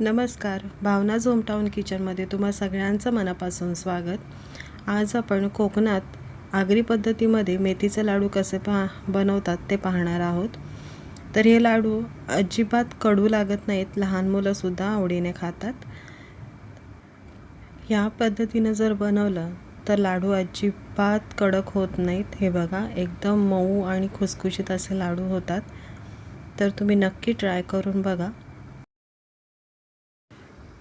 नमस्कार. भावना झोमटाऊन किचनमध्ये तुम्हा सगळ्यांचं मनापासून स्वागत. आज आपण कोकणात आगरी पद्धतीमध्ये मेथीचे लाडू कसे पहा बनवतात ते पाहणार आहोत. तर हे लाडू अजिबात कडू लागत नाहीत लहान मुलंसुद्धा आवडीने खातात. ह्या पद्धतीनं जर बनवलं तर लाडू अजिबात कडक होत नाहीत. हे बघा एकदम मऊ आणि खुसखुशीत असे लाडू होतात. तर तुम्ही नक्की ट्राय करून बघा.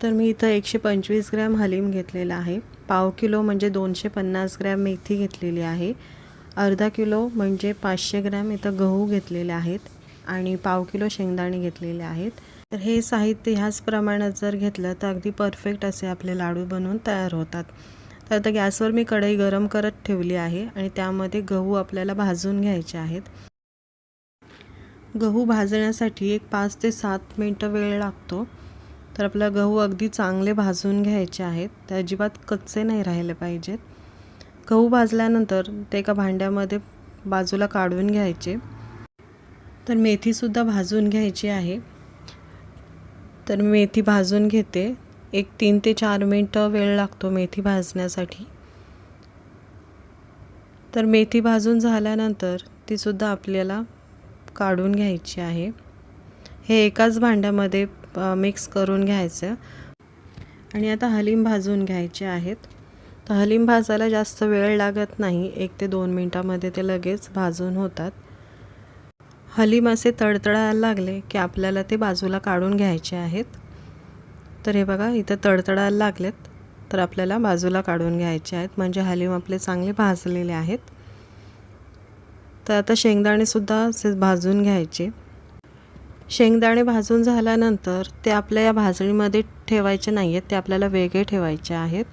तर मी इथं एकशे पंचवीस ग्रॅम हलीम घेतलेला आहे. पाव किलो म्हणजे दोनशे पन्नास ग्रॅम मेथी घेतलेली आहे. अर्धा किलो म्हणजे पाचशे ग्रॅम इथं गहू घेतलेले आहेत आणि पाव किलो शेंगदाणे घेतलेले आहेत. तर हे साहित्य ह्याच प्रमाणात जर घेतलं तर अगदी परफेक्ट असे आपले लाडू बनवून तयार होतात. तर आता गॅसवर मी कढई गरम करत ठेवली आहे आणि त्यामध्ये गहू आपल्याला भाजून घ्यायचे आहेत. गहू भाजण्यासाठी एक पाच ते सात मिनटं वेळ लागतो. तर आपला गहू अगदी चांगले भाजून घ्यायचे आहेत. ते अजिबात कच्चे नाही राहिले पाहिजेत. गहू भाजल्यानंतर ते एका भांड्यामध्ये बाजूला काढून घ्यायचे. तर मेथीसुद्धा भाजून घ्यायची आहे. तर मेथी भाजून घेते. एक तीन ते चार मिनटं वेळ लागतो मेथी भाजण्यासाठी. तर मेथी भाजून झाल्यानंतर तीसुद्धा आपल्याला काढून घ्यायची आहे. हे एकाच भांड्यामध्ये मिक्स करून घ्यायचं. आणि आता हलीम भाजून घ्यायचे आहेत. तर हलीम भाजायला जास्त वेळ लागत नाही. एक ते दोन मिनटामध्ये ते लगेच भाजून होतात. हलीम असे तडतडायला लागले की आपल्याला ते बाजूला काढून घ्यायचे आहेत. तर हे बघा इथं तडतडायला लागलेत. तर आपल्याला बाजूला काढून घ्यायचे आहेत. म्हणजे हलीम आपले चांगले भाजलेले आहेत. तर आता शेंगदाणेसुद्धा असे भाजून घ्यायचे. शेंगदाणे भाजून झाल्यानंतर ते आपल्या या भाजणीमध्ये ठेवायचे नाही आहेत ते आपल्याला वेगळे ठेवायचे आहेत.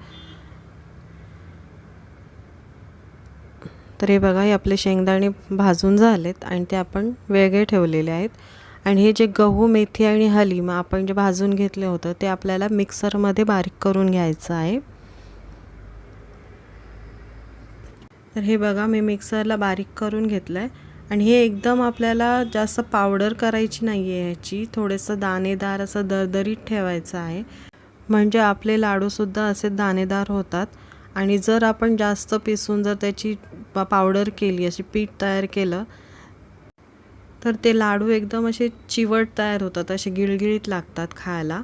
तर हे बघा हे आपले शेंगदाणे भाजून झालेत आणि ते आपण वेगळे ठेवलेले आहेत. आणि हे जे गहू मेथी आणि हलीम आपण जे भाजून घेतले होतं ते आपल्याला मिक्सरमध्ये बारीक करून घ्यायचं आहे. तर हे बघा मी मिक्सरला बारीक करून घेतलं आहे आणि हे एकदम आपल्याला जास्त पावडर करायची नाही आहे ह्याची. थोडंसं दाणेदार असं दरदरीत ठेवायचं आहे. म्हणजे आपले लाडूसुद्धा असे दाणेदार होतात. आणि जर आपण जास्त पिसून जर त्याची पावडर केली अशी पीठ तयार केलं तर ते लाडू एकदम असे चिवट तयार होतात असे गिळगिळीत लागतात खायला.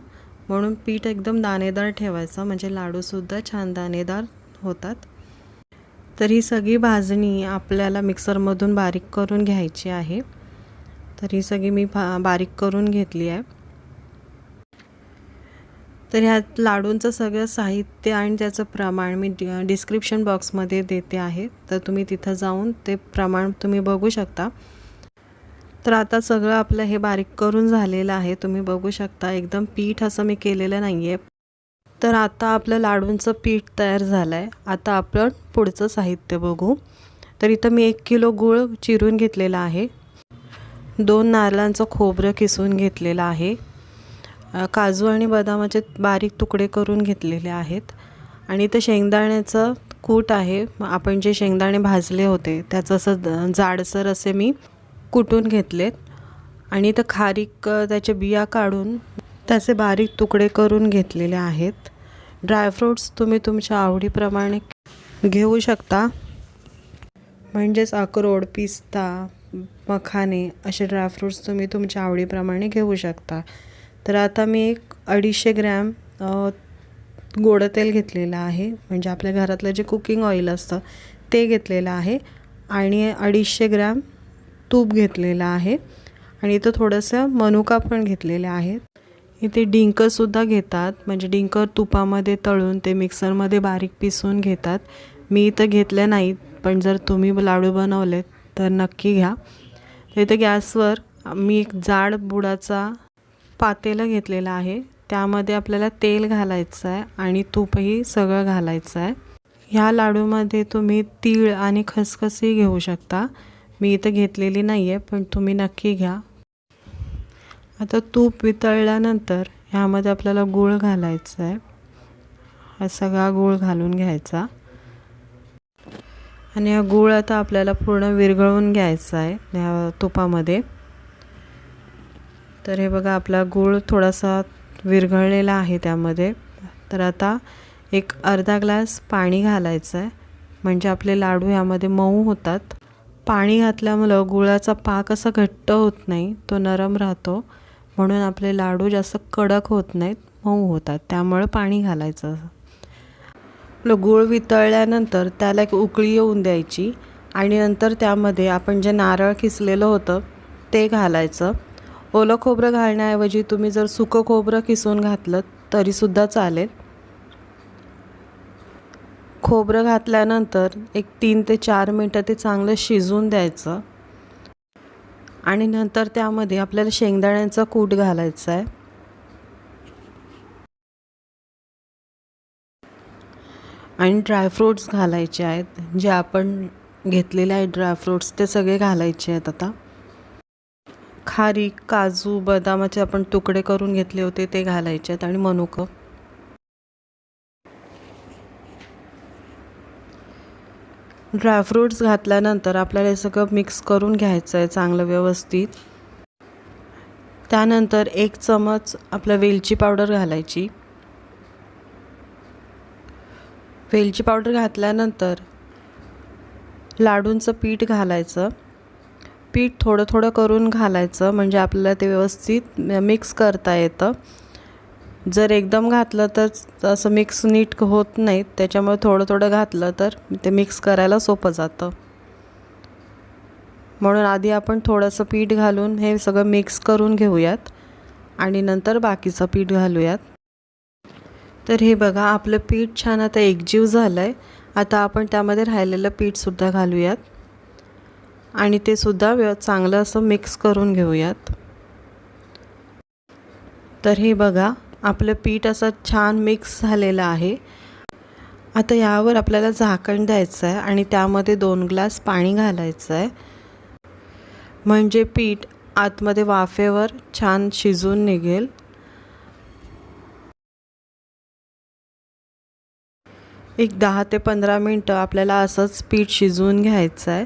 म्हणून पीठ एकदम दाणेदार ठेवायचं. म्हणजे लाडूसुद्धा छान दाणेदार होतात. तर ही सगळी भाजणी आपल्याला मिक्सरमधून बारीक करून घ्यायची आहे. तर ही सगळी मी भा बारीक करून घेतली आहे. तर ह्यात लाडूंचं सगळं साहित्य आणि त्याचं प्रमाण मी डि डिस्क्रिप्शन बॉक्समध्ये देते आहे. तर तुम्ही तिथं जाऊन ते प्रमाण तुम्ही बघू शकता. तर आता सगळं आपलं हे बारीक करून झालेलं आहे. तुम्ही बघू शकता एकदम पीठ असं मी केलेलं नाही आहे तर आता आपलं लाडूंचं पीठ तयार झालं आहे आता आपण पुढचं साहित्य बघू. तर इथं मी एक किलो गूळ चिरून घेतलेला आहे. दोन नारळांचं खोबरं किसून घेतलेलं आहे. काजू आणि बदामाचे बारीक तुकडे करून घेतलेले आहेत. आणि इथं शेंगदाण्याचं कूट आहे. आपण जे शेंगदाणे भाजले होते त्याचं असं जाडसर असे मी कुटून घेतलेत. आणि इथं खारीक त्याच्या बिया काढून त्याचे बारीक तुकडे करून घेतलेले आहेत. ड्रायफ्रूट्स तुम्ही तुमच्या आवडीप्रमाणे घेऊ शकता? म्हणजेच अक्रोड पिस्ता मखाने असे ड्रायफ्रूट्स तुम्ही तुमच्या आवडीप्रमाणे घेऊ शकता. तर आता मी एक अडीचशे ग्रॅम गोडं तेल घेतलेलं आहे. म्हणजे आपल्या घरातलं जे कुकिंग ऑइल असतं ते घेतलेलं आहे. आणि अडीचशे ग्रॅम तूप घेतलेलं आहे. आणि इथं थोडंसं मनुका पण घेतलेले आहेत इथे डिंकसुद्धा घेतात. म्हणजे डिंक तुपामध्ये तळून ते मिक्सरमध्ये बारीक पिसून घेतात. मी इथं घेतले नाहीत पण जर तुम्ही लाडू बनवलेत तर नक्की घ्या. इथं गॅसवर मी एक जाड बुडाचा पातेलं घेतलेलं आहे. त्यामध्ये आपल्याला तेल घालायचं आहे आणि तूपही सगळं घालायचं आहे. ह्या लाडूमध्ये तुम्ही तीळ आणि खसखसही घेऊ शकता. मी इथं घेतलेली नाही आहे पण तुम्ही नक्की घ्या. आता तूप वितळल्यानंतर ह्यामध्ये आपल्याला गूळ घालायचं आहे. हा सगळा गूळ घालून घ्यायचा. आणि हा गूळ आता आपल्याला पूर्ण विरघळवून घ्यायचा आहे ह्या तुपामध्ये. तर हे बघा आपला गूळ थोडासा विरघळलेला आहे त्यामध्ये. तर आता एक अर्धा ग्लास पाणी घालायचं आहे. म्हणजे आपले लाडू ह्यामध्ये मऊ होतात. पाणी घातल्यामुळं गुळाचा पाक असा घट्ट होत नाही तो नरम राहतो. म्हणून आपले लाडू जास्त कडक होत नाहीत मऊ होतात. त्यामुळं पाणी घालायचं. आपलं गूळ वितळल्यानंतर त्याला एक उकळी येऊन द्यायची आणि नंतर त्यामध्ये आपण जे नारळ किसलेलं होतं ते घालायचं. ओलं खोबरं घालण्याऐवजी तुम्ही जर सुकं खोबरं किसून घातलं तरीसुद्धा चालेल. खोबरं घातल्यानंतर एक तीन ते चार मिनटं ते चांगलं शिजवून द्यायचं. आणि नंतर त्यामध्ये आपल्याला शेंगदाण्यांचा कूट घालायचा आहे. आणि ड्रायफ्रूट्स घालायचे आहेत. जे आपण घेतलेले आहेत ड्रायफ्रूट्स ते सगळे घालायचे आहेत आता. खारीक काजू बदामाचे आपण तुकडे करून घेतले होते ते घालायचे आहेत आणि मनुकं. ड्रायफ्रूट्स घातल्यानंतर आपल्याला हे सगळं मिक्स करून घ्यायचं आहे चांगलं व्यवस्थित. त्यानंतर एक चमच आपलं वेलची पावडर घालायची. वेलची पावडर घातल्यानंतर लाडूंचं पीठ घालायचं. पीठ थोडं थोडं करून घालायचं म्हणजे आपल्याला ते व्यवस्थित मिक्स करता येतं. जर एकदम घातलं तर असं मिक्स नीट होत नाहीत त्याच्यामुळे थोडं थोडं घातलं तर ते मिक्स करायला सोपं जातं. म्हणून आधी आपण थोडंसं पीठ घालून हे सगळं मिक्स करून घेऊयात आणि नंतर बाकीचं पीठ घालूयात. तर हे बघा आपलं पीठ छान आता एकजीव झालं आहे आता आपण त्यामध्ये राहिलेलं पीठसुद्धा घालूयात. आणि ते सुद्धा व्यव चांगलं असं मिक्स करून घेऊयात. तर हे बघा आपलं पीठ असं छान मिक्स झालेलं आहे. आता यावर आपल्याला झाकण द्यायचं आहे आणि त्यामध्ये दोन ग्लास पाणी घालायचं आहे म्हणजे पीठ आतमध्ये वाफेवर छान शिजून निघेल. एक दहा ते पंधरा मिनटं आपल्याला असंच पीठ शिजवून घ्यायचं आहे.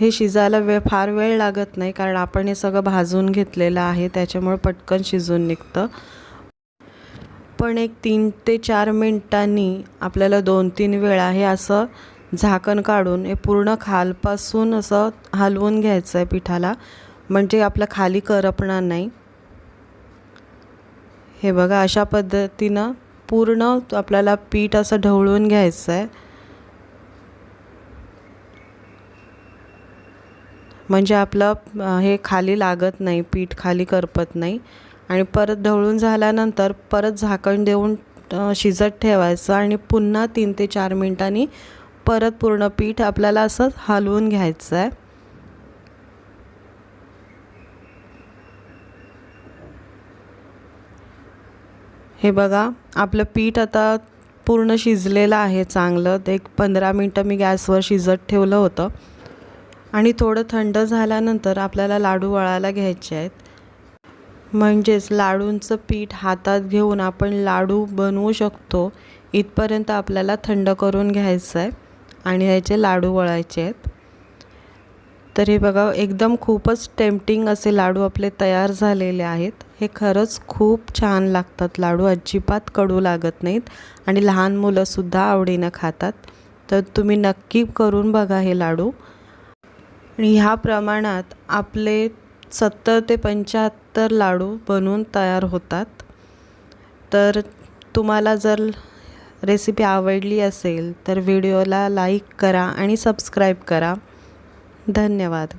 हे शिजायला वे फार वेळ लागत नाही कारण आपण हे सगळं भाजून घेतलेलं आहे त्याच्यामुळे पटकन शिजून निघतं. पण एक तीन ते चार मिनटांनी आपल्याला दोन तीन वेळा हे असं झाकण काढून हे पूर्ण खालपासून असं हलवून घ्यायचं आहे पिठाला. म्हणजे आपलं खाली करपणार नाही. हे बघा अशा पद्धतीनं पूर्ण आपल्याला पीठ असं ढवळून घ्यायचं आहे म्हणजे आपलं हे खाली लागत नाही पीठ खाली करपत नाही. आणि परत ढवळून झाल्यानंतर परत झाकण देऊन शिजत ठेवायचं आणि पुन्हा तीन ते चार मिनटांनी परत पूर्ण पीठ आपल्याला असं हलवून घ्यायचं आहे हे बघा आपलं पीठ आता पूर्ण शिजलेलं आहे चांगलं. एक पंधरा मिनटं मी गॅसवर शिजत ठेवलं होतं. आणि थोडं थंड झाल्यानंतर आपल्याला लाडू वळायला घ्यायचे आहेत. म्हणजेच लाडूंचं पीठ हातात घेऊन आपण लाडू बनवू शकतो. इथपर्यंत आपल्याला थंड करून घ्यायचं आहे आणि ह्याचे लाडू वळायचे आहेत. तर हे बघा एकदम खूपच टेम्पटिंग असे लाडू आपले तयार झालेले आहेत. हे खरंच खूप छान लागतात. लाडू अजिबात कडू लागत नाहीत आणि लहान मुलंसुद्धा आवडीनं खातात. तर तुम्ही नक्की करून बघा हे लाडू. आणि ह्या प्रमाणात आपले सत्तर ते पंच्याहत्तर लाडू बनवून तयार होतात. तर तुम्हाला जर रेसिपी आवडली असेल तर व्हिडिओला लाईक करा आणि सबस्क्राईब करा. धन्यवाद.